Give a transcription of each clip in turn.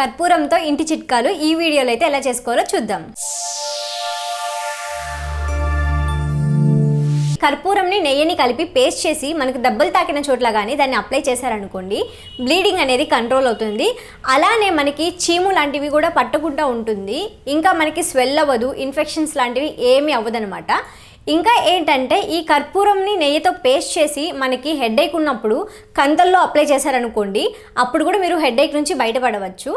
కర్పూరంతో ఇంటి చిట్కాలు ఈ వీడియోలో అయితే ఎలా చేసుకోవాలో చూద్దాం. కర్పూరంని నెయ్యిని కలిపి పేస్ట్ చేసి మనకు దెబ్బలు తాకిన చోట్ల కానీ దాన్ని అప్లై చేశారనుకోండి బ్లీడింగ్ అనేది కంట్రోల్ అవుతుంది. అలానే మనకి చీము లాంటివి కూడా పట్టకుండా ఉంటుంది. ఇంకా మనకి స్వెల్ అవ్వదు ఇన్ఫెక్షన్స్ లాంటివి ఏమీ అవ్వదనమాట ఇంకా ఏంటంటే ఈ కర్పూరంని నెయ్యితో పేస్ట్ చేసి మనకి హెడేక్ ఉన్నప్పుడు కంతల్లో అప్లై చేశారనుకోండి అప్పుడు కూడా మీరు హెడేక్ నుంచి బయటపడవచ్చు.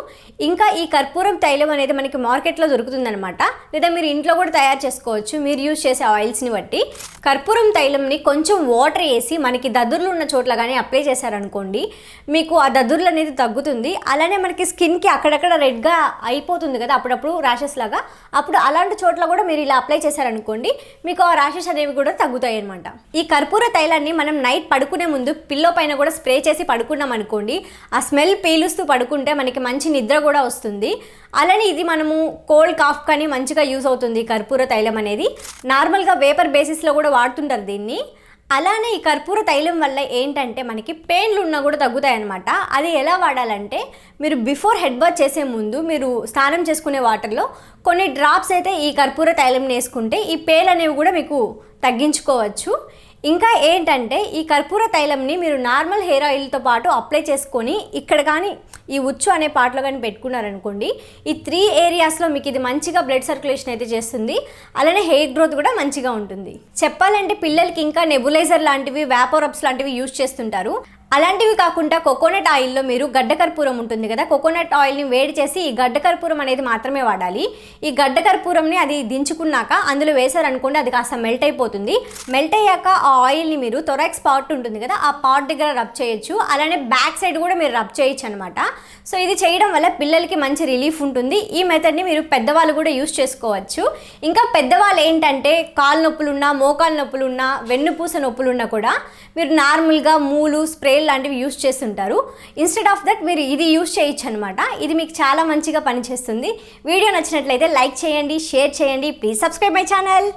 ఇంకా ఈ కర్పూరం తైలం అనేది మనకి మార్కెట్లో దొరుకుతుందనమాట లేదా మీరు ఇంట్లో కూడా తయారు చేసుకోవచ్చు మీరు యూజ్ చేసే ఆయిల్స్ని బట్టి. కర్పూరం తైలంని కొంచెం వాటర్ వేసి మనకి దద్దుర్లు ఉన్న చోట్ల కానీ అప్లై చేశారనుకోండి మీకు ఆ దద్దుర్లు అనేది తగ్గుతుంది. అలానే మనకి స్కిన్కి అక్కడక్కడ రెడ్గా అయిపోతుంది కదా అప్పుడప్పుడు ర్యాషెస్ లాగా. అప్పుడు అలాంటి చోట్ల కూడా మీరు ఇలా అప్లై చేశారనుకోండి మీకు ర్యాషెస్ అనేవి కూడా తగ్గుతాయి అనమాట ఈ కర్పూర తైలాన్ని మనం నైట్ పడుకునే ముందు పిల్లో పైన కూడా స్ప్రే చేసి పడుకున్నాం అనుకోండి ఆ స్మెల్ పీలుస్తూ పడుకుంటే మనకి మంచి నిద్ర కూడా వస్తుంది. అలానే ఇది మనము కోల్డ్ కాఫ్ కానీ మంచిగా యూస్ అవుతుంది కర్పూర తైలం అనేది. నార్మల్గా వేపర్ బేసిస్లో కూడా వాడుతుంటారు దీన్ని. అలానే ఈ కర్పూర తైలం వల్ల ఏంటంటే మనకి పెయిన్లు ఉన్నా కూడా తగ్గుతాయి అనమాట అది ఎలా వాడాలంటే మీరు బిఫోర్ హెడ్ బాత్ చేసే ముందు మీరు స్నానం చేసుకునే వాటర్లో కొన్ని డ్రాప్స్ అయితే ఈ కర్పూర తైలం వేసుకుంటే ఈ పెయిన్ అనేవి కూడా మీకు తగ్గించుకోవచ్చు. ఇంకా ఏంటంటే ఈ కర్పూర తైలంని మీరు నార్మల్ హెయిర్ ఆయిల్తో పాటు అప్లై చేసుకొని ఇక్కడ కానీ ఈ ఉచ్చు అనే పాటలో కానీ పెట్టుకున్నారనుకోండి ఈ త్రీ ఏరియాస్లో మీకు ఇది మంచిగా బ్లడ్ సర్క్యులేషన్ అయితే చేస్తుంది. అలానే హెయిర్ గ్రోత్ కూడా మంచిగా ఉంటుంది. చెప్పాలంటే పిల్లలకి ఇంకా నెబులైజర్ లాంటివి వ్యాపోరప్స్ లాంటివి యూజ్ చేస్తుంటారు. అలాంటివి కాకుండా కోకోనట్ ఆయిల్లో మీరు గడ్డ కర్పూరం ఉంటుంది కదా కోకోనట్ ఆయిల్ని వేడి చేసి ఈ గడ్డ కర్పూరం అనేది మాత్రమే వాడాలి. ఈ గడ్డ కర్పూరంని అది దించుకున్నాక అందులో వేశారనుకోండి అది కాస్త మెల్ట్ అయిపోతుంది. మెల్ట్ అయ్యాక ఆ ఆయిల్ని మీరు థొరాక్స్ పార్ట్ ఉంటుంది కదా ఆ పార్ట్ దగ్గర రబ్ చేయొచ్చు. అలానే బ్యాక్ సైడ్ కూడా మీరు రబ్ చేయొచ్చు అనమాట సో ఇది చేయడం వల్ల పిల్లలకి మంచి రిలీఫ్ ఉంటుంది. ఈ మెథడ్ని మీరు పెద్దవాళ్ళు కూడా యూస్ చేసుకోవచ్చు. ఇంకా పెద్దవాళ్ళు ఏంటంటే కాలు నొప్పులున్నా మోకాలు నొప్పులున్నా వెన్నుపూస నొప్పులున్నా కూడా మీరు నార్మల్గా మూలు స్ప్రే లాంటివి యూస్ చేస్తుంటారు. ఇన్స్టెడ్ ఆఫ్ దట్ మీరు ఇది యూస్ చేయొచ్చు అనమాట ఇది మీకు చాలా మంచిగా పనిచేస్తుంది. వీడియో నచ్చినట్లయితే లైక్ చేయండి షేర్ చేయండి. Please subscribe my channel